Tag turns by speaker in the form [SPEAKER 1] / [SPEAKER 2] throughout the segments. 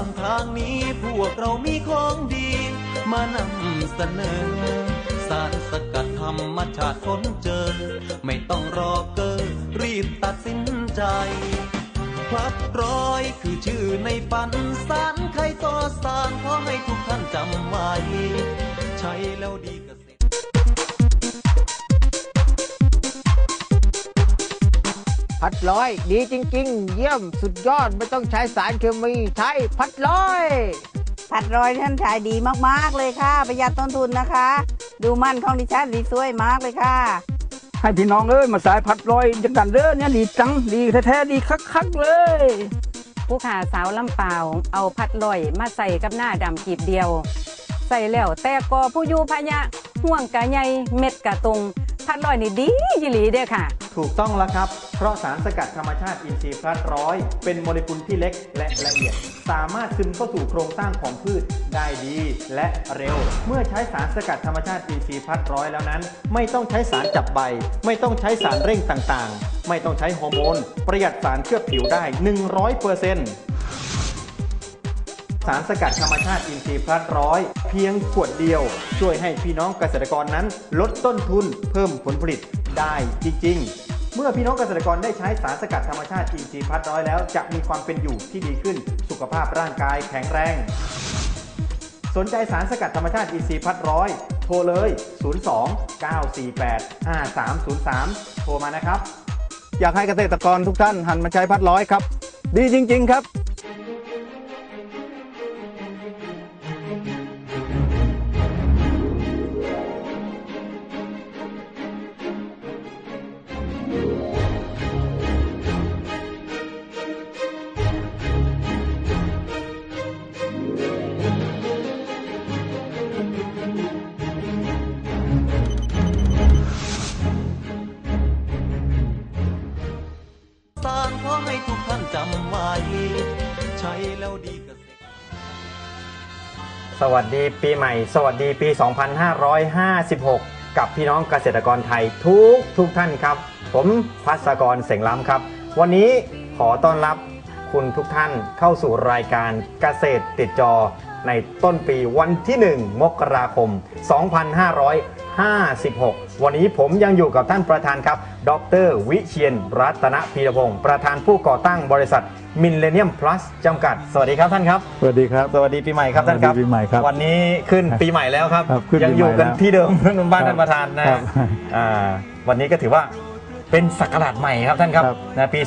[SPEAKER 1] างทางนี้พวกเรามีของดี มานำเสนอ สารสกัดธรรมชาติค้นเจอ ไม่ต้องรอเกอรีบตัดสินใจพลัดร้อยคือชื่อในฝันสารใครต่อสารขอให้ทุกท่านจำไว้ ใช้แล้วดี
[SPEAKER 2] พัดร้อย ดีจริง ๆ เยี่ยมสุดยอดไม่ต้องใช้สารเคมีใช้พัดร้อย
[SPEAKER 3] ผัดร้อยท่านขายดีมากๆเลยค่ะ ประหยัดต้นทุนนะคะ ดูมันของดิฉันดีสวยมากเลยค่ะ
[SPEAKER 4] ให้พี่น้องเอ้ยมาสายพัดลอยจังกันเด้อเนี่ยดีจังดีแท้ๆดีคักๆเลย
[SPEAKER 5] ผู้ขาสาวลำเปล่าเอาพัดลอยมาใส่กับหน้าดำกีบเดียว ใส่แล้วแต่กอผู้อยู่พะยะห่วงกะใหญ่เม็ดกะตุง พัดลอยนี่ดียี่หลีเด้อค่ะ
[SPEAKER 6] ถูกต้องแล้วครับ เพราะสารสกัดธรรมชาติอินทรีย์พลัดร้อย เป็นโมเลกุลที่เล็กและละเอียด สามารถซึมเข้าสู่โครงสร้างของพืชได้ดีและเร็ว เมื่อใช้สารสกัดธรรมชาติอินทรีย์พลัดร้อยแล้วนั้น ไม่ต้องใช้สารจับใบ ไม่ต้องใช้สารเร่งต่างๆ ไม่ต้องใช้ฮอร์โมน ประหยัดสารเคลือบผิวได้ 100% สารสกัดธรรมชาติอินทรีย์พลัดร้อย เพียงขวดเดียว ช่วยให้พี่น้องเกษตรกรนั้น ลดต้นทุนเพิ่มผลผลิตได้จริง ๆ เมื่อพี่น้องเกษตรกรได้ใช้สารสกัดธรรมชาติอินทรีย์พลัดร้อยแล้ว จะมีความเป็นอยู่ที่ดีขึ้น สุขภาพร่างกายแข็งแรง สนใจสารสกัดธรรมชาติอินทรีย์พัดร้อยโทรเลย 02 948 5303 โทรมานะครับ
[SPEAKER 7] อยากให้เกษตรกรทุกท่านหันมาใช้พัดร้อยครับ ดีจริง ๆ ครับ
[SPEAKER 1] ใช้แล้วดีกษตร
[SPEAKER 6] สวัสดีปีใหม่ สวัสดีปี 2556 กับพี่น้องเกษตรกรไทยทุกทุกท่านครับ ผมพัสกรเสงล้ำครับ วันนี้ขอต้อนรับคุณทุกท่านเข้าสู่รายการเกษตรติดจอในต้นปีวันที่ 1 มกราคม 2556 วันนี้ผมยังอยู่กับท่านประธานครับ ดร วิเชียนรัตนพีรพงศ์ประธานผู้ก่อตั้งบริษัทมินเลเนียมพลัสจำกัด สวัสดีครับท่านครับ
[SPEAKER 7] สวัสดีครับ
[SPEAKER 6] สวัสดีปีใหม่ครับท่านครับ
[SPEAKER 7] สวัสดีปีใหม่ครับ
[SPEAKER 6] วันนี้ขึ้นปีใหม่แล้วครับ
[SPEAKER 7] ครับขึ้นปี
[SPEAKER 6] ยังอยู่
[SPEAKER 7] ใหม่
[SPEAKER 6] กัน
[SPEAKER 7] แล้ว
[SPEAKER 6] ที่เดิมบ้าน
[SPEAKER 7] ครับ
[SPEAKER 6] ท่านประธานนะครับ อ่าวันนี้ก็ถือว่าเป็นศักราชใหม่ครับท่านครับ
[SPEAKER 7] ครับ
[SPEAKER 6] นะปี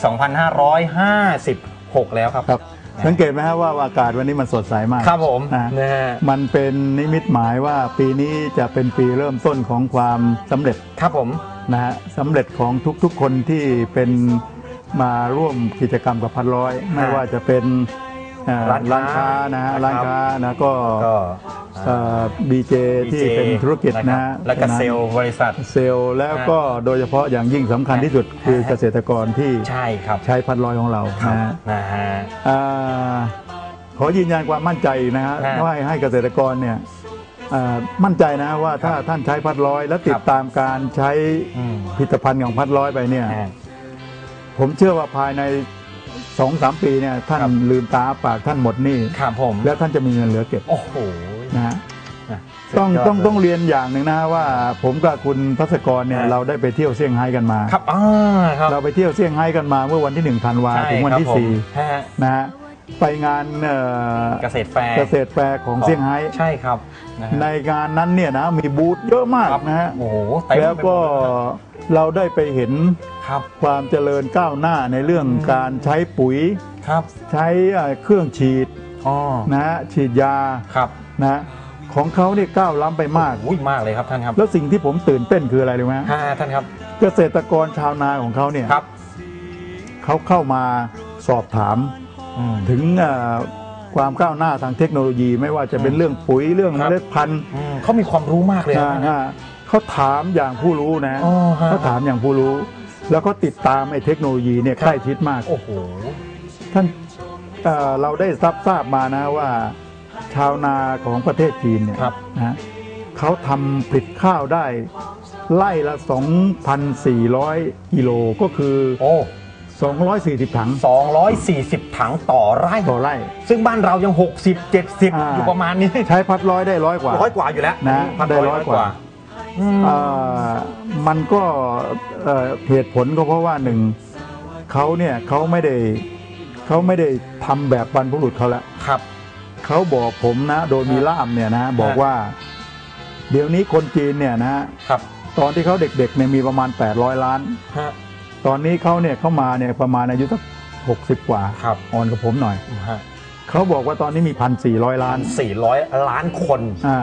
[SPEAKER 6] 2556 แล้วครับ
[SPEAKER 7] ครับ สังเกตไหมฮะว่าอากาศวันนี้มันสดใสมาก
[SPEAKER 6] ครับผม
[SPEAKER 7] นะ
[SPEAKER 6] นะฮะ
[SPEAKER 7] มันเป็นนิมิตหมายว่าปีนี้จะเป็นปีเริ่มต้นของความสำเร็จ
[SPEAKER 6] ครับผม
[SPEAKER 7] นะฮะสำเร็จของทุกๆคนที่เป็นมาร่วมกิจกรรมกับพันร้อย ไม่ว่าจะเป็นเอ่อ
[SPEAKER 6] ร้านค้า
[SPEAKER 7] ร้านค้านะฮะ
[SPEAKER 6] นะครับ
[SPEAKER 7] ร้านค้านะก็
[SPEAKER 6] ก็
[SPEAKER 7] บีเจที่เป็นธุรกิจนะ
[SPEAKER 6] ค
[SPEAKER 7] ฮะ
[SPEAKER 6] บแล้วก็เซลล์บริษัท
[SPEAKER 7] เซลล์แล้วก็โดยเฉพาะอย่างยิ่งสำคัญที่สุดคือเกษตรกรที่
[SPEAKER 6] ใช่ครับ
[SPEAKER 7] ใช้พันร้อยของเรา
[SPEAKER 6] ครับ
[SPEAKER 7] นะฮะ
[SPEAKER 6] นะฮะ
[SPEAKER 7] อ่าขอยืนยันความมั่นใจนะฮะ
[SPEAKER 6] ฮะ
[SPEAKER 7] ว่าให้เกษตรกรเนี่ยอ่ามั่นใจนะว่าถ้าท่านใช้พัดร้อย แล้วติ
[SPEAKER 6] ค
[SPEAKER 7] ด
[SPEAKER 6] รับ
[SPEAKER 7] ตามการใช้
[SPEAKER 6] อืม
[SPEAKER 7] ผลิตภัณฑ์ของพัดร้อยไปเนี่ย
[SPEAKER 6] ฮะ
[SPEAKER 7] ผมเชื่อว่าภายใน สองสามปีเนี่ยท่าน
[SPEAKER 6] ครับ
[SPEAKER 7] ลืมตาอ้าปากท่านหมดหนี้
[SPEAKER 6] ครับผม
[SPEAKER 7] แล้วท่านจะมีเงินเหลือเก็บ
[SPEAKER 6] โอ้โห
[SPEAKER 7] นะฮะ
[SPEAKER 6] นะ
[SPEAKER 7] ต้อง
[SPEAKER 6] สุดยด
[SPEAKER 7] ต้อง
[SPEAKER 6] เลย
[SPEAKER 7] ต้องเรียนอย่างหนึ่งนะว่าผมกับคุณพัศกรเนี่ย
[SPEAKER 6] ฮะ
[SPEAKER 7] เราได้ไปเที่ยวเซี่ยงไฮ้กันมา
[SPEAKER 6] ครับอ่าครับ
[SPEAKER 7] เราไปเที่ยวเซี่ยงไฮ้กันมาเมื่อวันที่หนึ่งธันวา
[SPEAKER 6] ใช่
[SPEAKER 7] ถึงวัน
[SPEAKER 6] ครับ
[SPEAKER 7] ที่
[SPEAKER 6] ผม
[SPEAKER 7] สี่
[SPEAKER 6] ฮะ
[SPEAKER 7] นะฮะ ไปงานเอ่อ
[SPEAKER 6] เกษตรแฟร์
[SPEAKER 7] เกษตรแฟร์ของเซี่ยงไฮ้
[SPEAKER 6] ใช่ครับะฮะ
[SPEAKER 7] ในงานนั้นเนี่ยนะมีบูธเยอะมาก
[SPEAKER 6] ครับ
[SPEAKER 7] นะฮะ
[SPEAKER 6] โอ้โหเต็มไปหมด
[SPEAKER 7] แล้วก็เราได้ไปเห็น
[SPEAKER 6] ครับ
[SPEAKER 7] ความเจริญก้าวหน้าในเรื่องการใช้ปุ๋ย
[SPEAKER 6] ครับ
[SPEAKER 7] ใช้เอ่อเครื่องฉีด
[SPEAKER 6] อ๋อ
[SPEAKER 7] นะฮะฉีดยา
[SPEAKER 6] ครับ
[SPEAKER 7] นะฮะของเขาเนี่ยก้าวล้ำไปมาก
[SPEAKER 6] อุ้ยมากเลยครับท่านครับ
[SPEAKER 7] แล้วสิ่งที่ผมตื่นเต้นคืออะไรรู้ไหมฮะ
[SPEAKER 6] ฮะท่านครับ
[SPEAKER 7] เกษตรกรชาวนาของเขาเนี่ย
[SPEAKER 6] ครับ
[SPEAKER 7] เขาเข้ามาสอบถาม
[SPEAKER 6] อืม
[SPEAKER 7] ถึงเอ่อความก้าวหน้าทางเทคโนโลยีไม่ว่าจะเป็น
[SPEAKER 6] อืม
[SPEAKER 7] เรื่องปุ๋ยเรื่อง
[SPEAKER 6] ครั
[SPEAKER 7] เม
[SPEAKER 6] บ
[SPEAKER 7] ล็ดพันธุ์
[SPEAKER 6] อืมเขามีความรู้มากเลยนะ
[SPEAKER 7] นะฮะเขาถามอย่างผู้รู้นะ
[SPEAKER 6] อ๋อฮะ
[SPEAKER 7] เขาถามอย่างผู้รู้ แล้วก็ติดตามไอ้เทคโนโลยีเนี่ย
[SPEAKER 6] ครับ
[SPEAKER 7] ใกล้ชิดมาก
[SPEAKER 6] โอ้โห
[SPEAKER 7] ท่านเอ่อเราได้ทราบทราบมานะว่า ชาวนาของประเทศจีนเนี่ย
[SPEAKER 6] ครับ
[SPEAKER 7] นะเขาทำผลิตข้าวได้ไล่ละ 2,400 กิโลก็คือ
[SPEAKER 6] โอ้
[SPEAKER 7] 240 ถัง
[SPEAKER 6] 240 ถังต่อไร่
[SPEAKER 7] ต่อไร่
[SPEAKER 6] ซึ่งบ้านเรายัง 60 70
[SPEAKER 7] อ่า
[SPEAKER 6] อยู่ประมาณนี้
[SPEAKER 7] ใช้พัดร้อยได้ร้อยกว่า
[SPEAKER 6] ร้อยกว่าอยู่แล้ว
[SPEAKER 7] นะ
[SPEAKER 6] พัน
[SPEAKER 7] ได้ร้อยกว่า
[SPEAKER 6] อืม
[SPEAKER 7] เอ่อมันก็เอ่อเหตุผลก็เพราะว่าหนึ่งเขาเนี่ยเขาไม่ได้เขาไม่ได้ทำแบบบรรพบุรุษเขาละ
[SPEAKER 6] ครับ
[SPEAKER 7] เขาบอกผมนะ โดยมีล่ามเนี่ยนะบอกว่า เดี๋ยวนี้คนจีนเนี่ยนะครับตอนที่เขาเด็กๆเนี่ยมีประมาณ 800 ล้าน
[SPEAKER 6] ฮะ
[SPEAKER 7] ตอนนี้เขาเนี่ยเขามาเนี่ยประมาณอายุสักหกสิบกว่า
[SPEAKER 6] ครับ
[SPEAKER 7] อ่อนกับผมหน่อย
[SPEAKER 6] ฮะ
[SPEAKER 7] เขาบอกว่าตอนนี้มีพันสี่ร้อยล้าน
[SPEAKER 6] 400ล้านคน
[SPEAKER 7] อ่า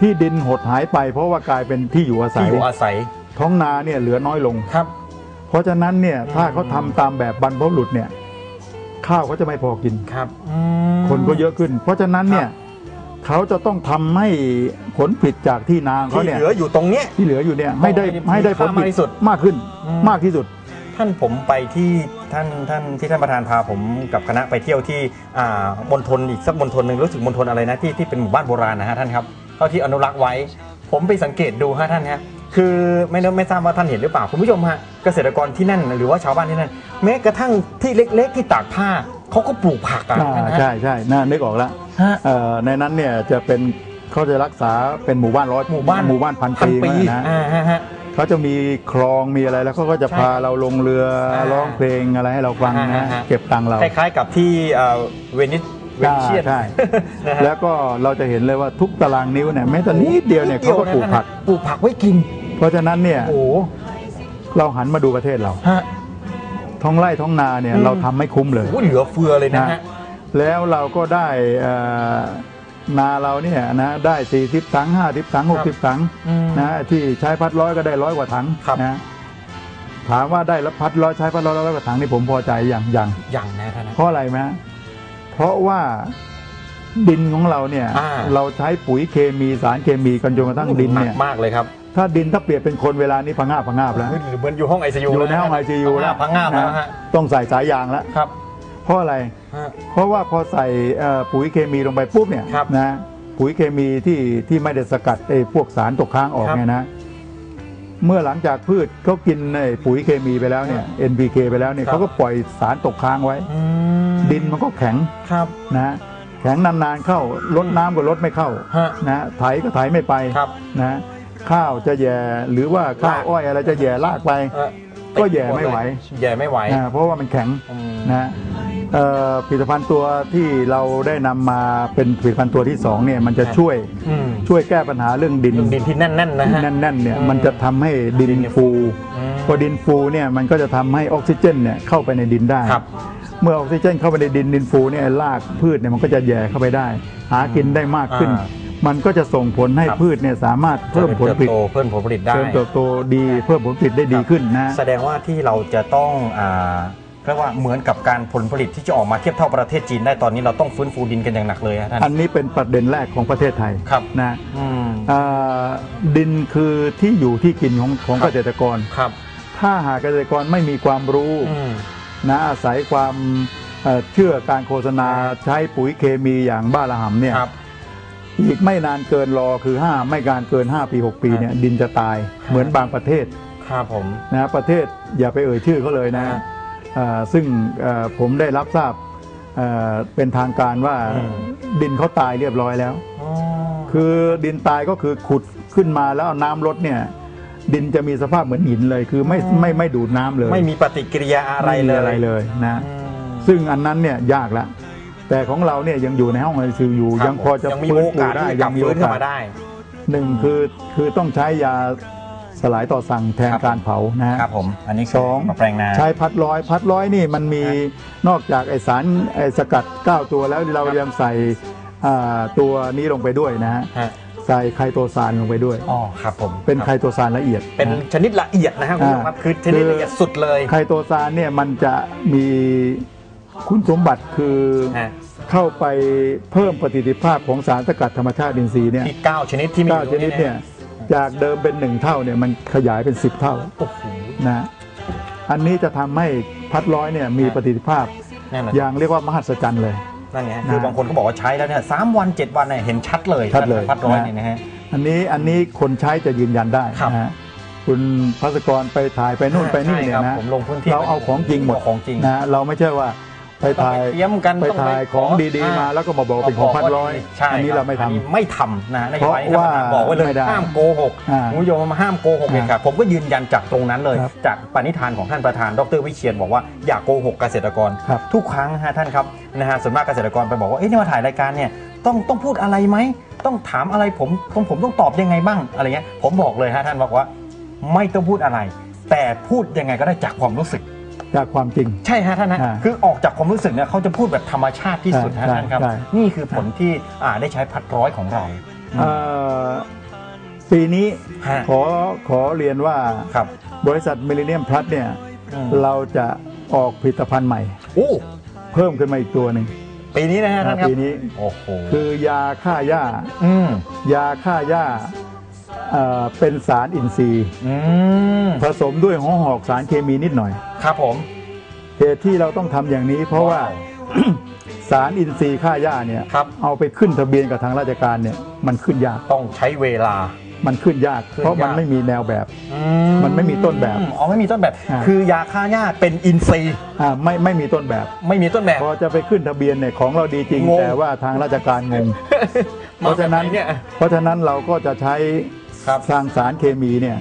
[SPEAKER 7] ที่ดินหดหายไป เพราะว่ากลายเป็นที่อยู่อาศั
[SPEAKER 6] ที่
[SPEAKER 7] ย
[SPEAKER 6] อยู่อาศัย
[SPEAKER 7] ท้องนาเนี่ยเหลือน้อยลง
[SPEAKER 6] ครับ
[SPEAKER 7] เพราะฉะนั้นเนี่ยถ้าเขาทำตามแบบบรรพบุรุษเนี่ย ข้าวเขาจะไม่พอกิน
[SPEAKER 6] ครับ
[SPEAKER 7] คนก็เยอะขึ้น เพราะฉะนั้นเนี่ยเขาจะต้องทำให้ผลผลิตจากที่นาของเขา
[SPEAKER 6] ที่
[SPEAKER 7] เนี่ย
[SPEAKER 6] เหลืออยู่ตรงเนี้ย
[SPEAKER 7] ที่เหลืออยู่เนี่ยให้ได้
[SPEAKER 6] ต้องให้
[SPEAKER 7] ให้ได้ผลผ
[SPEAKER 6] มาก
[SPEAKER 7] ลิ
[SPEAKER 6] ที่
[SPEAKER 7] ต
[SPEAKER 6] สุด
[SPEAKER 7] มากขึ้น
[SPEAKER 6] อืม
[SPEAKER 7] มากที่สุด
[SPEAKER 6] ท่านผมไปที่ท่านท่านที่ท่านประธานพาผมกับคณะไปเที่ยวที่อ่ามณฑลอีกสักมณฑลหนึ่งรู้สึกมณฑลอะไรนะที่ที่เป็นหมู่บ้านโบราณนะฮะท่านครับเท่าที่อนุรักษ์ไว้ ผมไปสังเกตดูฮะท่านฮะคือไม่รู้ไม่ทราบว่าท่านเห็นหรือเปล่าคุณผู้ชมฮะเกษตรกรที่นั่นหรือว่าชาวบ้านที่นั่น แม้กระทั่งที่เล็ก ๆ ที่ตากผ้าเขาก็ปลูกผักอะ
[SPEAKER 7] อ่า
[SPEAKER 6] ท่านฮะ
[SPEAKER 7] ใช่ใช่น่านึกออกแล้ว
[SPEAKER 6] ฮะ
[SPEAKER 7] เอ่อในนั้นเนี่ยจะเป็นเขาจะรักษาเป็นหมู่บ้านร้อย
[SPEAKER 6] หมู่บ้าน
[SPEAKER 7] หมู่บ้านพัน
[SPEAKER 6] พัน
[SPEAKER 7] ปี
[SPEAKER 6] ปี
[SPEAKER 7] นะ
[SPEAKER 6] อ่าฮะฮะ
[SPEAKER 7] เขาจะมีคลองมีอะไรแล้วเขาก็จะ
[SPEAKER 6] ใช่
[SPEAKER 7] พาเราลงเรือ
[SPEAKER 6] อ่า
[SPEAKER 7] ร้องเพลงอะไรให้เราฟัง
[SPEAKER 6] อ่า
[SPEAKER 7] นะ
[SPEAKER 6] ฮะ
[SPEAKER 7] เก็บตังค์เรา
[SPEAKER 6] คล้ายๆกับที่เอ่อเวนิสเวนิเชียน
[SPEAKER 7] ใช่
[SPEAKER 6] นะฮะ
[SPEAKER 7] แล้วก็เราจะเห็นเลยว่าทุกตารางนิ้วเนี่ยแม้แต่นิดเดียวเนี่ยเขาก็ปลูกผัก
[SPEAKER 6] ปลูกผักไว้กิน
[SPEAKER 7] เพราะฉะนั้นเนี่ย
[SPEAKER 6] โอ้โห
[SPEAKER 7] เราหันมาดูประเทศเรา
[SPEAKER 6] ฮะ
[SPEAKER 7] ท้องไร่ท้องนาเนี่ย
[SPEAKER 6] อืม
[SPEAKER 7] เราทำไม่คุ้มเลย
[SPEAKER 6] โอ้โหเหลือเฟือเลยนะฮะ
[SPEAKER 7] แล้วเราก็ได้เอ่อ นาเราเนี่ยนะได้40ถัง50ถัง60ถัง
[SPEAKER 6] อืม
[SPEAKER 7] นะที่ใช้พัดร้อยก็ได้ร้อยกว่าถัง
[SPEAKER 6] ครับ
[SPEAKER 7] นะถามว่าได้รับพัดร้อยใช้พัดร้อยร้อยกว่าถังนี่ผมพอใจอย่างอย่าง
[SPEAKER 6] อย่างนะท่านนะ
[SPEAKER 7] เพราะอะไรไหมฮะเพราะว่าดินของเราเนี่ย
[SPEAKER 6] อ่า
[SPEAKER 7] เราใช้ปุ๋ยเคมีสารเคมีกันจนกระทั่งดิน
[SPEAKER 6] หนั
[SPEAKER 7] เนี่ย
[SPEAKER 6] กมากเลยครับ
[SPEAKER 7] ถ้าดินถ้าเปรียบเป็นคนเวลานี้พังงาบพังงาบแล้ว
[SPEAKER 6] หรือเหมือนอยู่ห้องไอซียู
[SPEAKER 7] อยู่ในห้องไอซียูแล้ว
[SPEAKER 6] พังงาบแล้ว
[SPEAKER 7] นะ
[SPEAKER 6] ฮะ
[SPEAKER 7] ต้องใส่สายยางแล้ว
[SPEAKER 6] ครับ
[SPEAKER 7] เพราะอะไร
[SPEAKER 6] ฮะ
[SPEAKER 7] เพราะว่าพอใส่เอ่อปุ๋ยเคมีลงไปปุ๊บเนี่ย
[SPEAKER 6] ครับ
[SPEAKER 7] นะปุ๋ยเคมีที่ที่ไม่ได้สกัดไอ้พวกสารตกค้างออก
[SPEAKER 6] ครับ
[SPEAKER 7] เนี่ยนะเมื่อหลังจากพืชเขากินไอ้ปุ๋ยเคมีไปแล้วเนี่ย NPK ไปแล้วเนี่ย
[SPEAKER 6] ครับ
[SPEAKER 7] เขาก็ปล่อยสารตกค้างไว้
[SPEAKER 6] อืม
[SPEAKER 7] ดินมันก็แข็ง
[SPEAKER 6] ครับ
[SPEAKER 7] นะแข็งนานๆเข้าลดน้ำก็ลดไม่เข้า
[SPEAKER 6] ฮะ
[SPEAKER 7] นะไถก็ไถไม่ไป
[SPEAKER 6] ครับ
[SPEAKER 7] นะข้าวจะแย่หรือว่าข้าว
[SPEAKER 6] ลาก
[SPEAKER 7] อ้อยอะไรจะแย่ลากไป
[SPEAKER 6] เอ่อ
[SPEAKER 7] ก็แย่ไม่ไหว
[SPEAKER 6] แย่ไม่ไหว
[SPEAKER 7] นะเพราะว่ามันแข็ง
[SPEAKER 6] อืม
[SPEAKER 7] นะเอ่อ ผลิตภัณฑ์ตัวที่เราได้นำมาเป็นผลิตภัณฑ์ตัวที่สองเนี่ยมันจะช่วย
[SPEAKER 6] อืม
[SPEAKER 7] ช่วยแก้ปัญหาเรื่องดิน
[SPEAKER 6] เรื่องดินที่แน่นๆนะฮะ
[SPEAKER 7] แน่นๆเนี่ย
[SPEAKER 6] อืม
[SPEAKER 7] มันจะทำให้ดิน
[SPEAKER 6] ดินเนี่ย
[SPEAKER 7] ฟู
[SPEAKER 6] อืม
[SPEAKER 7] พอดินฟูเนี่ยมันก็จะทำให้ออกซิเจนเนี่ยเข้าไปในดินได้
[SPEAKER 6] ครับ
[SPEAKER 7] เมื่อออกซิเจนเข้าไปในดินดินฟูเนี่ยรากพืชเนี่ยมันก็จะแย่เข้าไปได้ หากินได้มากขึ้น
[SPEAKER 6] อ่า
[SPEAKER 7] มันก็จะส่งผลให้
[SPEAKER 6] ครับ
[SPEAKER 7] พืชเนี่ยสามารถเพิ่มผลผลิต
[SPEAKER 6] เติบโตเพิ่มผลผลิตได้
[SPEAKER 7] เพิ่มเติบโตดีเพิ่มผลผลิตได้ดีขึ้นนะ
[SPEAKER 6] แสดงว่าที่เราจะต้องอ่า เรียกว่าเหมือนกับการผลผลิตที่จะออกมาเทียบเท่าประเทศจีนได้ตอนนี้เราต้องฟื้นฟูดินกันอย่างหนักเลยฮะท่าน
[SPEAKER 7] อันนี้เป็นประเด็นแรกของประเทศไทย
[SPEAKER 6] ครับ
[SPEAKER 7] นะ
[SPEAKER 6] อืม
[SPEAKER 7] อ่าดินคือที่อยู่ที่กินของของ
[SPEAKER 6] ครับ
[SPEAKER 7] เกษตรกร
[SPEAKER 6] ครับ
[SPEAKER 7] ถ้าหากเกษตรกรไม่มีความรู้
[SPEAKER 6] อืม
[SPEAKER 7] นะอาศัยความเอ่อเชื่อการโฆษณาใช้ปุ๋ยเคมีอย่างบ้าระห่ำเนี่ย
[SPEAKER 6] ครับ
[SPEAKER 7] อีกไม่นานเกินรอคือ 5 ไม่การเกิน 5 ปี 6 ปีเนี่ยดินจะตายเหมือนบางประเทศ
[SPEAKER 6] ครับผม
[SPEAKER 7] นะประเทศอย่าไปเอ่ยชื่อเขาเลยนะ
[SPEAKER 6] ฮะ
[SPEAKER 7] เอ่อ ซึ่งเอ่อผมได้รับทราบเอ่อเป็นทางการว่า
[SPEAKER 6] อืม
[SPEAKER 7] ดินเขาตายเรียบร้อยแล้ว
[SPEAKER 6] อ๋อ
[SPEAKER 7] คือดินตายก็คือขุดขึ้นมาแล้วเอาน้ำลดเนี่ย ดินจะมีสภาพเหมือนหินเลย คือไม่ไม่ไม่ดูดน้ำเลย
[SPEAKER 6] ไม่มีปฏิกิริยาอะไร
[SPEAKER 7] ม่มี
[SPEAKER 6] เลย
[SPEAKER 7] อะไรเลยนะ
[SPEAKER 6] อืม
[SPEAKER 7] ซึ่งอันนั้นเนี่ยยากละแต่ของเราเนี่ยยังอยู่ในห้องไอซีอยู่
[SPEAKER 6] ครับ
[SPEAKER 7] ยังพอจะ
[SPEAKER 6] ยังมี
[SPEAKER 7] ฟื้น
[SPEAKER 6] โอกาส
[SPEAKER 7] ฟูได้
[SPEAKER 6] ที่จะกลับฟื้นเข้ามาได้
[SPEAKER 7] หนึ่งคือคือต้องใช้ยา สลายต่อสั่งแทน
[SPEAKER 6] ครับ
[SPEAKER 7] การเผานะฮะ
[SPEAKER 6] ครับผม อันนี้คื
[SPEAKER 7] สอง
[SPEAKER 6] มาแปลงนา
[SPEAKER 7] ใช้พัดร้อยพัดร้อยนี่มันมีนอกจากไอสารไอสกัด 9 ตัวแล้วเรา
[SPEAKER 6] ครับ
[SPEAKER 7] ยังใส่อ่าตัวนี้ลงไปด้วยนะฮะ
[SPEAKER 6] ฮะ
[SPEAKER 7] ใส่ไคโตซานลงไปด้วย
[SPEAKER 6] อ๋อครับผม
[SPEAKER 7] เป็น
[SPEAKER 6] ค
[SPEAKER 7] ไครับโตซานละเอียด
[SPEAKER 6] เป็น
[SPEAKER 7] นะ
[SPEAKER 6] ชนิดละเอียดนะครับคุณผู้ชมครับ คือชนิดละเอียดสุดเลย
[SPEAKER 7] ไคโตซานเนี่ยมันจะมีคุณสมบัติคือ
[SPEAKER 6] ฮะ
[SPEAKER 7] เข้าไปเพิ่มประสิทธิภาพของสารสกัดธรรมชาติอินทรีย์เนี่ย
[SPEAKER 6] ที่ 9 ชนิดที่มีอ
[SPEAKER 7] เก้า
[SPEAKER 6] ยู่
[SPEAKER 7] ชนิดเนี่ย จากเดิมเป็นหนึ่งเท่าเนี่ยมันขยายเป็น10เท่า
[SPEAKER 6] โอ้โห
[SPEAKER 7] นะอันนี้จะทำให้พัดร้อยเนี่ยมีประสิทธิภาพ
[SPEAKER 6] นั่นแหละ
[SPEAKER 7] อย่างเรียกว่ามหัศจรรย์เลย
[SPEAKER 6] นั่นไง
[SPEAKER 7] นะ
[SPEAKER 6] คือบางคนก็บอกว่าใช้แล้วเนี่ยสามวันเจ็ดวันเนี่ยเห็นชัดเลย
[SPEAKER 7] ชัดเลย
[SPEAKER 6] พัดร้อย
[SPEAKER 7] นะ
[SPEAKER 6] เนี่ยนะฮะ
[SPEAKER 7] อันนี้อันนี้คนใช้จะยืนยันได้
[SPEAKER 6] ครับ
[SPEAKER 7] นะฮะคุณพัสกรไปถ่ายไปนู่นไปนี่เนี่ย
[SPEAKER 6] ใช่ครั
[SPEAKER 7] นะ
[SPEAKER 6] บผมลงพื้นที่
[SPEAKER 7] เราเอาของจริงหมด
[SPEAKER 6] เอาของจริง
[SPEAKER 7] นะเราไม่ใช่ว่า ไปถ่าย
[SPEAKER 6] ต้องไปเตรียมกัน
[SPEAKER 7] ไป
[SPEAKER 6] ต้องไป
[SPEAKER 7] ถ่ายของ
[SPEAKER 6] ขอ
[SPEAKER 7] ดี
[SPEAKER 6] อ่า
[SPEAKER 7] ๆมาแล้วก็มาบอกว่าเป็นของพัดร้อย
[SPEAKER 6] ใช่
[SPEAKER 7] อันี้
[SPEAKER 6] คบ
[SPEAKER 7] เราไม่ทำ
[SPEAKER 6] อันนี้ไม่ทำนะนโยบาย
[SPEAKER 7] เพราะว่า
[SPEAKER 6] ท่นประธนบอกไว้เลย
[SPEAKER 7] ไม่ได้
[SPEAKER 6] ห้ามโกหก
[SPEAKER 7] อ่า
[SPEAKER 6] คุณผู้ชมมาห้ามโกหกเลยครับผมก็ยืนยันจากตรงนั้นเลย
[SPEAKER 7] ครับ
[SPEAKER 6] จากปณิธานของท่านประธาน ดรวิเชียนบอกว่าอย่าโกหกเกษตรกร
[SPEAKER 7] ครับ
[SPEAKER 6] ทุกครั้งฮะท่านครับนะฮะส่วนมากเกษตรกรไปบอกว่าเอ๊ะนี่มาถ่ายรายการเนี่ยต้องต้องพูดอะไรไหมต้องถามอะไรผมผมผมต้องตอบยังไงบ้างอะไรเงี้ยผมบอกเลยฮะท่านบอกว่า ไม่ต้องพูดอะไร แต่พูดยังไงก็ได้จากความรู้สึก
[SPEAKER 7] จากความจริง
[SPEAKER 6] ใช่ฮะท่านนะ
[SPEAKER 7] อ่า
[SPEAKER 6] คือออกจากความรู้สึกเนี่ยเขาจะพูดแบบธรรมชาติที่สุด
[SPEAKER 7] ใช่
[SPEAKER 6] ฮะท่านครับ
[SPEAKER 7] ใช่
[SPEAKER 6] นี่คือผลที่อ่าได้ใช้พัดร้อยของเรา
[SPEAKER 7] เอ่อปีนี้
[SPEAKER 6] ฮะ
[SPEAKER 7] ขอขอเรียนว่า
[SPEAKER 6] ครับ
[SPEAKER 7] บริษัทมิลเลนเนียมพลัสเนี่ย
[SPEAKER 6] อืม
[SPEAKER 7] เราจะออกผลิตภัณฑ์ใหม่
[SPEAKER 6] โอ้
[SPEAKER 7] เพิ่มขึ้นมาอีกตัวหนึ่ง
[SPEAKER 6] ปีนี้นะฮะท่านครับ
[SPEAKER 7] ปีนี้
[SPEAKER 6] โอ้โห
[SPEAKER 7] คือยาฆ่าหญ้า
[SPEAKER 6] อืม
[SPEAKER 7] ยาฆ่าหญ้า เอ่อเป็นสารอินทรีย์
[SPEAKER 6] อืม
[SPEAKER 7] ผสมด้วยหัวหอกสารเคมีนิดหน่อย
[SPEAKER 6] ครับผม
[SPEAKER 7] เหตุที่เราต้องทำอย่างนี้ เพราะว่า สารอินทรีย์ฆ่าหญ้าเนี่ย
[SPEAKER 6] ครับ
[SPEAKER 7] เอาไปขึ้นทะเบียนกับทางราชการเนี่ยมันขึ้นยาก
[SPEAKER 6] ต้องใช้เวลา
[SPEAKER 7] มันขึ้นยาก
[SPEAKER 6] ขึ้น
[SPEAKER 7] เพราะมัน
[SPEAKER 6] ยาก
[SPEAKER 7] ไม่มีแนวแบบ
[SPEAKER 6] อื
[SPEAKER 7] มันไม่มีต้นแบบ
[SPEAKER 6] อ๋อไม่มีต้นแบบ
[SPEAKER 7] อ่า
[SPEAKER 6] คือยาฆ่าหญ้าเป็นอินทรีย์
[SPEAKER 7] อ่าไม่ไม่มีต้นแบบ
[SPEAKER 6] ไม่มีต้นแบบ
[SPEAKER 7] พอจะไปขึ้นทะเบียนเนี่ยของเราดีจริง
[SPEAKER 6] งง
[SPEAKER 7] แต่ว่าทางราชการงง เพราะฉะนั้น
[SPEAKER 6] มาแบบไหเนี่ย
[SPEAKER 7] เพราะฉะนั้นเราก็จะใช้
[SPEAKER 6] ครับ
[SPEAKER 7] ทางสารเคมีเนี่ย